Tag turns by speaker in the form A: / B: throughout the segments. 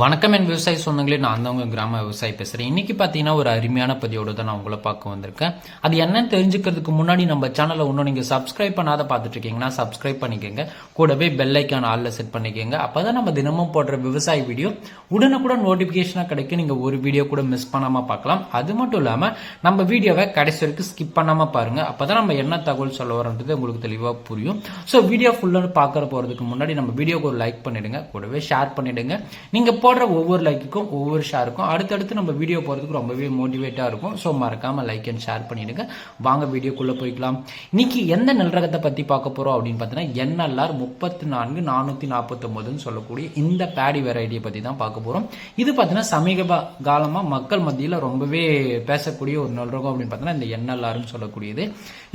A: வணக்கம் என் விவசாய சொந்தங்களே. நான் தான் உங்கள் கிராம விவசாயி பேசுகிறேன் இன்னைக்கு பார்த்தீங்கன்னா ஒரு அருமையான பதியோடு தான் நான் உங்களை பார்க்க வந்திருக்கேன். அது என்னன்னு தெரிஞ்சுக்கிறதுக்கு முன்னாடி நம்ம சேனலை இன்னும் நீங்கள் சப்ஸ்கிரைப் பண்ணாத பார்த்துட்டு இருக்கீங்கன்னா சப்ஸ்கிரைப் பண்ணிக்கோங்க. கூடவே பெல் ஐக்கான் ஆளில் செட் பண்ணிக்கோங்க. அப்போ தான் நம்ம தினமும் போடுற விவசாய வீடியோ உடனுக்குடன் நோட்டிஃபிகேஷனாக கிடைக்கும். நீங்கள் ஒரு வீடியோ கூட மிஸ் பண்ணாமல் பார்க்கலாம். அது மட்டும் இல்லாமல் நம்ம வீடியோவை கடைசி வரைக்கும் ஸ்கிப் பண்ணாமல் பாருங்கள் அப்போ தான் நம்ம என்ன தகவல் சொல்ல வரோன்றது உங்களுக்கு தெளிவாக புரியும். ஸோ வீடியோ ஃபுல்லாக பார்க்குற போகிறதுக்கு முன்னாடி நம்ம வீடியோக்கு ஒரு லைக் பண்ணிவிடுங்க கூடவே ஷேர் பண்ணிவிடுங்க நீங்கள் போ போடுற ஒவ்வொரு லைக்குக்கும் ஒவ்வொரு ஷேருக்கும் அடுத்தடுத்து நம்ம வீடியோ போகிறதுக்கு ரொம்பவே மோட்டிவேட்டாக இருக்கும். ஸோ மறக்காமல் லைக் அண்ட் ஷேர் பண்ணிடுங்க. வாங்க வீடியோக்குள்ளே போய்க்கலாம். இன்றைக்கி எந்த நல்ரகத்தை பற்றி பார்க்க போகிறோம் அப்படின்னு பார்த்தீங்கன்னா என்எல்ஆர் முப்பத்தி நான்கு நானூற்றி நாற்பத்தொம்போதுன்னு சொல்லக்கூடிய இந்த பேடி வெரைட்டியை பற்றி தான் பார்க்க போகிறோம் இது பார்த்தீங்கன்னா சமீப காலமாக மக்கள் மத்தியில் ரொம்பவே பேசக்கூடிய ஒரு நல்ரகம் அப்படின்னு பார்த்தீங்கன்னா இந்த என்எல்ஆர்னு சொல்லக்கூடியது.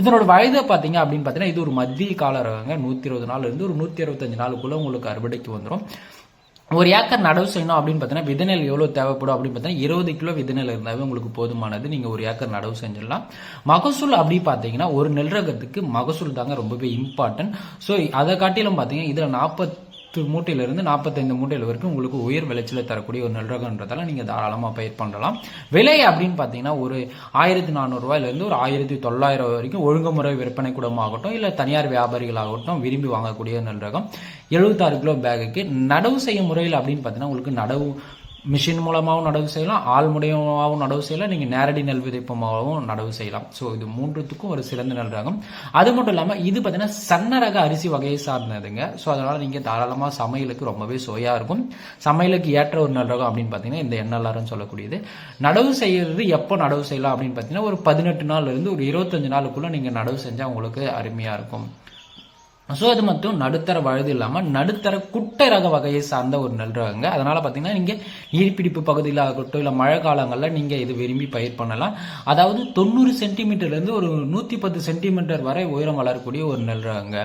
A: இதனோட வயதை பார்த்தீங்க அப்படின்னு பார்த்தீங்கன்னா இது ஒரு மத்திய கால ரகங்க நூற்றி இருபது நாள் இருந்து ஒரு நூற்றி அறுபத்தஞ்சு நாளுக்குள்ளே உங்களுக்கு அறுவடைக்கு வந்துடும் ஒரு ஏக்கர் நடவு செய்யணும் அப்படின்னு பார்த்தீங்கன்னா விதநெல் எவ்வளோ தேவைப்படும் அப்படின்னு பார்த்தீங்கன்னா இருபது கிலோ விதநெல் இருந்தாவே உங்களுக்கு போதுமானது. நீங்கள் ஒரு ஏக்கர் நடவு செஞ்சிடலாம். மகசூல் அப்படி பார்த்தீங்கன்னா ஒரு நெல் ரகத்துக்கு மகசூல் தாங்க ரொம்பவே இம்பார்ட்டன்ட் ஸோ அதை காட்டிலும் பார்த்தீங்கன்னா இதில் நாற்பத்தி மூட்டையிலிருந்து நாற்பத்தைந்து மூட்டையில் வரைக்கும் உங்களுக்கு உயர் விளைச்சலை தரக்கூடிய ஒரு நெல் ரகன்றதால நீங்கள் தாராளமாக பயிர் பண்ணலாம். விலை அப்படின்னு பார்த்தீங்கன்னா ஒரு ஆயிரத்தி நானூறுரூவாயிலேருந்து ஒரு ஆயிரத்தி தொள்ளாயிரம் வரைக்கும் ஒழுங்குமுறை விற்பனை கூடமாகட்டும் இல்லை தனியார் வியாபாரிகளாகட்டும் விரும்பி வாங்கக்கூடிய நெல் ரகம் எழுபத்தாறு கிலோ பேகுக்கு நடவு செய்யும் முறையில் அப்படின்னு பார்த்தீங்கன்னா உங்களுக்கு நடவு மிஷின் மூலமாகவும் நடவு செய்யலாம் ஆள் மூலியமாகவும் நடவு செய்யலாம் நீங்கள் நேரடி நெல் விதைப்பமாகவும் நடவு செய்யலாம். ஸோ இது மூன்றுத்துக்கும் ஒரு சிறந்த நெல் ரகம். அது மட்டும் இல்லாமல் இது பார்த்தீங்கன்னா சன்ன ரக அரிசி வகையை சார்ந்ததுங்க. ஸோ அதனால் நீங்கள் தாராளமாக சமையலுக்கு ரொம்பவே சுவையாக இருக்கும். சமையலுக்கு ஏற்ற ஒரு நெல் ரகம் அப்படின்னு பார்த்தீங்கன்னா இந்த எண்ணெல்லாரும் சொல்லக்கூடியது. நடவு செய்யறது எப்போ நடவு செய்யலாம் அப்படின்னு பார்த்தீங்கன்னா ஒரு பதினெட்டு நாள்லேருந்து ஒரு இருபத்தஞ்சு நாளுக்குள்ளே நீங்கள் நடவு செஞ்சால் உங்களுக்கு அருமையாக இருக்கும். ஸோ அது மட்டும் நடுத்தர வயது இல்லாமல் நடுத்தர குட்டை ரக வகையை சார்ந்த ஒரு நெல் ரகங்க. அதனால பார்த்தீங்கன்னா நீங்கள் நீர்ப்பிடிப்பு பகுதியில் ஆகட்டும் இல்லை மழை காலங்களில் நீங்கள் இது விரும்பி பயிர் பண்ணலாம். அதாவது தொண்ணூறு சென்டிமீட்டர்லேருந்து ஒரு நூற்றி பத்து சென்டிமீட்டர் வரை உயரம் வளரக்கூடிய ஒரு நெல் ரகங்க.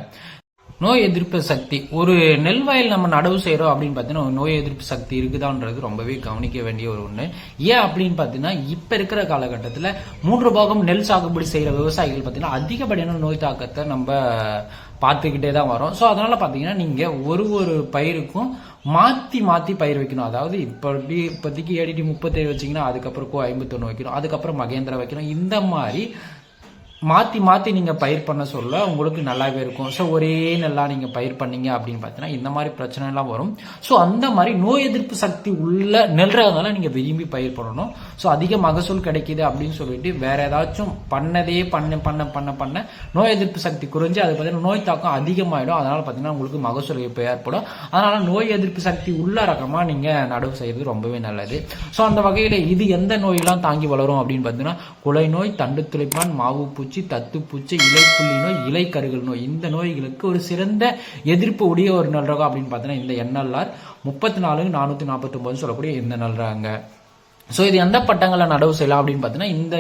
A: நோய் எதிர்ப்பு சக்தி. ஒரு நெல் வயல் நம்ம நடவு செய்கிறோம் அப்படின்னு பார்த்தீங்கன்னா நோய் எதிர்ப்பு சக்தி இருக்குதான்றது ரொம்பவே கவனிக்க வேண்டிய ஒரு ஒன்று ஏன் அப்படின்னு பார்த்தீங்கன்னா இப்போ இருக்கிற காலகட்டத்தில் மூன்று பாகம் நெல் சாகுபடி செய்கிற விவசாயிகள் பார்த்தீங்கன்னா அதிகப்படியான நோய் தாக்கத்தை நம்ம பார்த்துக்கிட்டே தான் வரும். ஸோ அதனால பார்த்தீங்கன்னா நீங்கள் ஒரு ஒரு பயிருக்கும் மாற்றி மாற்றி பயிர் வைக்கணும். அதாவது இப்போ இப்போதைக்கு ஏடிடி முப்பத்தேழு வச்சிங்கன்னா அதுக்கப்புறம் கோ ஐம்பத்தொன்று வைக்கணும். அதுக்கப்புறம் மகேந்திரா வைக்கணும். இந்த மாதிரி மாற்றி மாற்றி நீங்கள் பயிர் பண்ண சொல்ல உங்களுக்கு நல்லாவே இருக்கும். ஸோ ஒரே நல்லா நீங்கள் பயிர் பண்ணீங்க அப்படின்னு பார்த்தீங்கன்னா இந்த மாதிரி பிரச்சனைலாம் வரும். ஸோ அந்த மாதிரி நோய் எதிர்ப்பு சக்தி உள்ள நெல் ரகங்களை நீங்கள் விரும்பி பயிர் பண்ணணும். ஸோ அதிக மகசூல் கிடைக்குது அப்படின்னு சொல்லிட்டு வேற ஏதாச்சும் பண்ணதே பண்ண பண்ண பண்ண பண்ண நோய் எதிர்ப்பு சக்தி குறைஞ்சு அது பார்த்தீங்கன்னா நோய் தாக்கம் அதிகமாயிடும். அதனால் பார்த்தீங்கன்னா உங்களுக்கு மகசூல் இப்போ ஏற்படும். அதனால் நோய் எதிர்ப்பு சக்தி உள்ள ரகமாக நீங்கள் நடவு செய்கிறது ரொம்பவே நல்லது. ஸோ அந்த வகையில் இது எந்த நோயெல்லாம் தாங்கி வளரும் அப்படின்னு பார்த்தீங்கன்னா குலை நோய் தண்டு துளைப்பான் மாவு பூச்சி தத்துப்பூச்சி இலைப்புள்ளி நோய் இலை கருகல் நோய். இந்த நோய்களுக்கு ஒரு சிறந்த எதிர்ப்பு உடைய ஒரு நல் ரகம் அப்படின்னு பார்த்தீங்கன்னா இந்த என்எல்ஆர். முப்பத்தி நாலு நானூற்றி நாற்பத்தொம்பது சொல்லக்கூடிய இந்த நல் ரகங்க. ஸோ இது எந்த பட்டங்களை நடவு செய்யலாம் அப்படின்னு பார்த்தீங்கன்னா இந்த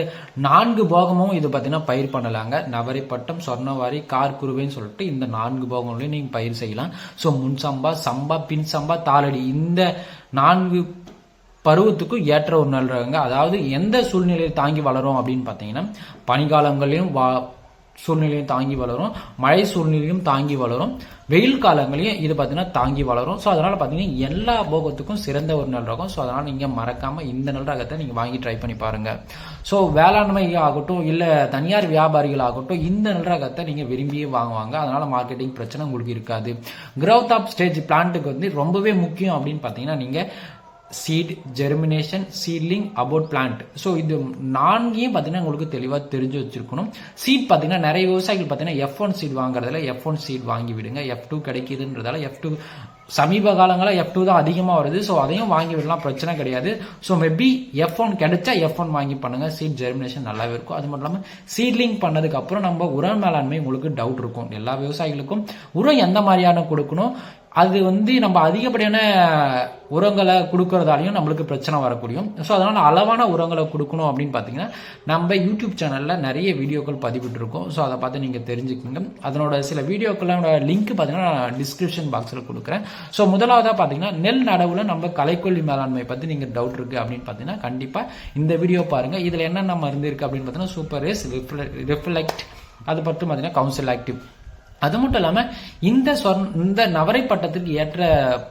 A: நான்கு போகமும் இது பார்த்தீங்கன்னா பயிர் பண்ணலாங்க. நவரி பட்டம் சொர்ணவாரி கார் குருவைன்னு சொல்லிட்டு இந்த நான்கு போகங்களையும் நீங்கள் பயிர் செய்யலாம். ஸோ முன் சம்பா சம்பா பின் சம்பா தாளடி. இந்த நான்கு பருவத்துக்கும் ஏற்ற ஒரு நெல் ரகங்க அதாவது எந்த சூழ்நிலையை தாங்கி வளரும் அப்படின்னு பார்த்தீங்கன்னா பனிக்காலங்களையும் வா சூழ்நிலையும் தாங்கி வளரும். மழை சூழ்நிலையும் தாங்கி வளரும். வெயில் காலங்களையும் இது பார்த்தீங்கன்னா தாங்கி வளரும். ஸோ அதனால் பார்த்தீங்கன்னா எல்லா போகத்துக்கும் சிறந்த ஒரு நல் ரகம் ஸோ அதனால் நீங்கள் மறக்காமல் இந்த நல் ரகத்தை நீங்கள் வாங்கி ட்ரை பண்ணி பாருங்கள் ஸோ வேளாண்மை ஆகட்டும் இல்லை தனியார் வியாபாரிகள் ஆகட்டும் இந்த நெல் ரகத்தை நீங்கள் விரும்பியே வாங்குவாங்க. அதனால் மார்க்கெட்டிங் பிரச்சனை உங்களுக்கு இருக்காது. க்ரோத் ஆஃப் ஸ்டேஜ் பிளான்ட்டுக்கு வந்து ரொம்பவே முக்கியம் அப்படின்னு பார்த்தீங்கன்னா நீங்கள் seed germination seedling about plant so இது நான்கையும் பார்த்தீங்கன்னா உங்களுக்கு தெளிவாக தெரிஞ்சு வச்சிருக்கணும். சீட் பார்த்தீங்கன்னா நிறைய விவசாயிகள் பார்த்தீங்கன்னா எஃப் ஒன் சீட் வாங்குறதுல எஃப் ஒன் சீட் வாங்கி விடுங்க. எஃப் டூ கிடைக்குதுன்றதால எஃப் டூ சமீப காலங்களில் எஃப் டூ தான் அதிகமாக வருது. ஸோ அதையும் வாங்கி விடலாம். பிரச்சனை கிடையாது. ஸோ மேபி எஃப் ஒன் கிடைச்சா எஃப் ஒன் வாங்கி பண்ணுங்க. சீட் ஜெர்மினேஷன் நல்லாவே இருக்கும். அது மட்டும் இல்லாமல் சீட்லிங் பண்ணதுக்கு அப்புறம் நம்ம உரம் மேலாண்மை உங்களுக்கு டவுட் இருக்கும். எல்லா விவசாயிகளுக்கும் உரம் எந்த மாதிரியான கொடுக்கணும்? அது வந்து நம்ம அதிகப்படியான உரங்களை கொடுக்கறதாலையும் நம்மளுக்கு பிரச்சனை வரக்கூடியும். ஸோ அதனால் அளவான உரங்களை கொடுக்கணும் அப்படின்னு பார்த்தீங்கன்னா நம்ம யூடியூப் சேனலில் நிறைய வீடியோக்கள் பதிவிட்டுருக்கோம். ஸோ அதை பார்த்து நீங்கள் தெரிஞ்சுக்கோங்க அதனோட சில வீடியோக்களோட லிங்க் பார்த்தீங்கன்னா நான் டிஸ்கிரிப்ஷன் பாக்ஸில் கொடுக்குறேன். ஸோ முதலாவதாக பார்த்தீங்கன்னா நெல் நடவில் நம்ம கலைக்கொல்லி மேலாண்மை பற்றி நீங்கள் டவுட் இருக்குது அப்படின்னு பார்த்தீங்கன்னா கண்டிப்பாக இந்த வீடியோ பாருங்கள் இதில் என்னென்ன மருந்து இருக்குது அப்படின்னு பார்த்தீங்கன்னா சூப்பர் ரேஸ் ரிஃப்ளெக்ட் அது மட்டும் பார்த்தீங்கன்னா கவுன்சில் ஆக்டிவ் அது மட்டும் இல்லாமல் இந்த ஸ்வர்ண இந்த நவரை பட்டத்துக்கு ஏற்ற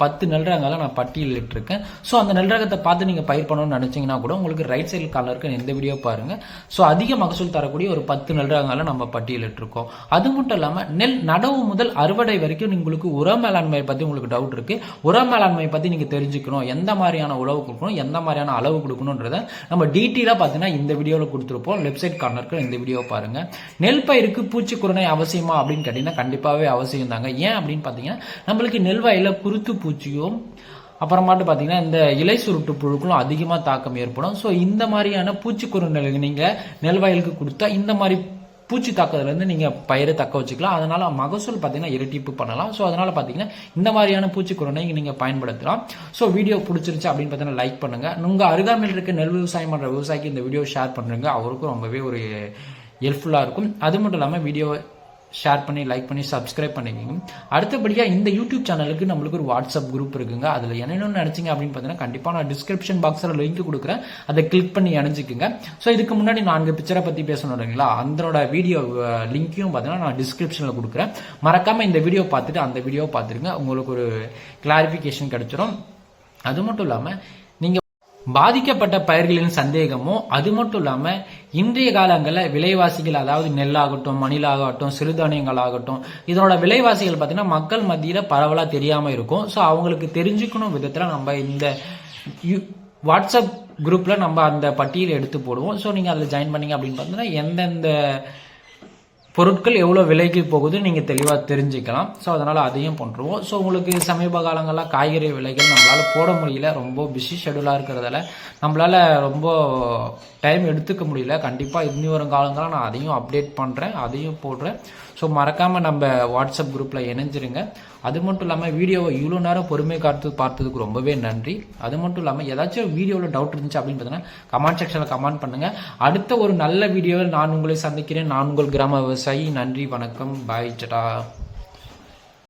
A: பத்து நெல்ரகங்களை நான் பட்டியலிட்டு இருக்கேன் ஸோ அந்த நெல்ரகத்தை பார்த்து நீங்கள் பயிர் பண்ணணும்னு நினச்சிங்கன்னா கூட உங்களுக்கு ரைட் சைடு காலில் இருக்க இந்த வீடியோ பாருங்கள் ஸோ அதிக மகசூல் தரக்கூடிய ஒரு பத்து நெல்ரகங்களை நம்ம பட்டியலிட்டு இருக்கோம் அது மட்டும் இல்லாமல் நெல் நடவு முதல் அறுவடை வரைக்கும் உங்களுக்கு உர மேலாண்மையை பற்றி உங்களுக்கு டவுட் இருக்குது உர மேலாண்மையை பற்றி நீங்கள் தெரிஞ்சுக்கணும். எந்த மாதிரியான உழவு கொடுக்கணும்? எந்த மாதிரியான அளவு கொடுக்கணுன்றத நம்ம டீட்டெயிலாக பார்த்தீங்கன்னா இந்த வீடியோவில் கொடுத்துருப்போம். லெஃப்ட் சைட் கார்னருக்கு இந்த வீடியோ பாருங்கள் நெல் பயிருக்கு பூச்சி குரணை அவசியமா அப்படின்னு கேட்டிங்கன்னா கண்டிப்பாகவே அவசியம் தாங்க. ஏன் அப்படின்னு பார்த்தீங்கன்னா நம்மளுக்கு நெல் வயலில் குருத்து பூச்சியும் அப்புறமாட்டு பார்த்தீங்கன்னா இந்த இலை சுருட்டு புழுக்களும் அதிகமாக தாக்கம் ஏற்படும். ஸோ இந்த மாதிரியான பூச்சிக்குருணைகளுக்கு நீங்கள் நெல் வயலுக்கு கொடுத்தா இந்த மாதிரி பூச்சி தாக்குதலேருந்து நீங்கள் பயிரை தக்க வச்சுக்கலாம். அதனால் மகசூல் பார்த்தீங்கன்னா இரட்டிப்பு பண்ணலாம். ஸோ அதனால் பார்த்தீங்கன்னா இந்த மாதிரியான பூச்சிக்குரணை நீங்கள் பயன்படுத்தலாம். ஸோ வீடியோ பிடிச்சிருச்சு அப்படின்னு பார்த்தீங்கன்னா லைக் பண்ணுங்கள் உங்கள் அருகாமையில் இருக்க நெல் விவசாயம் பண்ணுற விவசாயிக்கு இந்த வீடியோ ஷேர் பண்ணுறங்க அவருக்கும் ரொம்பவே ஒரு ஹெல்ப்ஃபுல்லாக இருக்கும். அது மட்டும் இல்லாமல் வீடியோ ஷேர் பண்ணி லைக் பண்ணி சப்ஸ்கிரைப் பண்ணிக்கோங்க. அடுத்தபடியாக இந்த யூடியூப் சேனலுக்கு நம்மளுக்கு ஒரு வாட்ஸ்அப் குரூப் இருக்குங்க. அதில் என்னென்னு நினச்சிங்க அப்படின்னு பார்த்தீங்கன்னா கண்டிப்பாக நான் டிஸ்கிரிப்ஷன் பாக்ஸில் லிங்க் கொடுக்குறேன். அதை கிளிக் பண்ணி இணைஞ்சிக்குங்க. ஸோ இதுக்கு முன்னாடி நான்கு பிக்சரை பற்றி பேசணும் இல்லைங்களா? அதனோட வீடியோ லிங்க்கையும் பார்த்தீங்கன்னா நான் டிஸ்கிரிப்ஷனில் கொடுக்குறேன். மறக்காமல் இந்த வீடியோ பார்த்துட்டு அந்த வீடியோ பார்த்துருங்க. உங்களுக்கு ஒரு கிளாரிஃபிகேஷன் கிடைச்சிரும். அது மட்டும் இல்லாமல் நீங்கள் பாதிக்கப்பட்ட பயிர்களின் சந்தேகமும் அது மட்டும் இல்லாமல் இன்றைய காலங்களில் விலைவாசிகள் அதாவது நெல்லாகட்டும் மணிலாகட்டும் சிறுதானியங்கள் ஆகட்டும் இதனோட விலைவாசிகள் பார்த்தீங்கன்னா மக்கள் மத்தியில் பரவலாக தெரியாமல் இருக்கும். ஸோ அவங்களுக்கு தெரிஞ்சுக்கணும் விதத்தில் நம்ம இந்த யூ- வாட்ஸ்அப் குரூப்பில் நம்ம அந்த பட்டியலை எடுத்து போடுவோம். ஸோ நீங்கள் அதில் ஜாயின் பண்ணீங்க அப்படின்னு பார்த்தீங்கன்னா எந்தெந்த பொருட்கள் எவ்வளோ விலைக்கு போகுது நீங்கள் தெளிவாக தெரிஞ்சுக்கலாம். ஸோ அதனால் அதையும் பண்ணுறோம் ஸோ உங்களுக்கு சமீப காலங்களில் காய்கறி விலைகள் நம்மளால் போட முடியல. ரொம்ப பிஸி ஷெடியூலாக இருக்கிறதால நம்மளால் ரொம்ப டைம் எடுத்துக்க முடியல. கண்டிப்பாக இனி வரும் காலங்களாக நான் அதையும் அப்டேட் பண்ணுறேன் அதையும் போடுறேன். ஸோ மறக்காமல் நம்ம வாட்ஸ்அப் குரூப்பில் இணைஞ்சிருங்க. அது மட்டும் இல்லாமல் வீடியோவை இவ்வளோ நேரம் பொறுமை காத்து பார்த்ததுக்கு ரொம்பவே நன்றி. அது மட்டும் இல்லாமல் ஏதாச்சும் வீடியோவில் டவுட் இருந்துச்சு அப்படின்னு பார்த்தீங்கன்னா கமெண்ட் செக்ஷனில் கமெண்ட் பண்ணுங்கள் அடுத்த ஒரு நல்ல வீடியோவில் நான் உங்களை சந்திக்கிறேன். நான் உங்கள் கிராம விவசாயி. நன்றி வணக்கம். பாய் சட்டா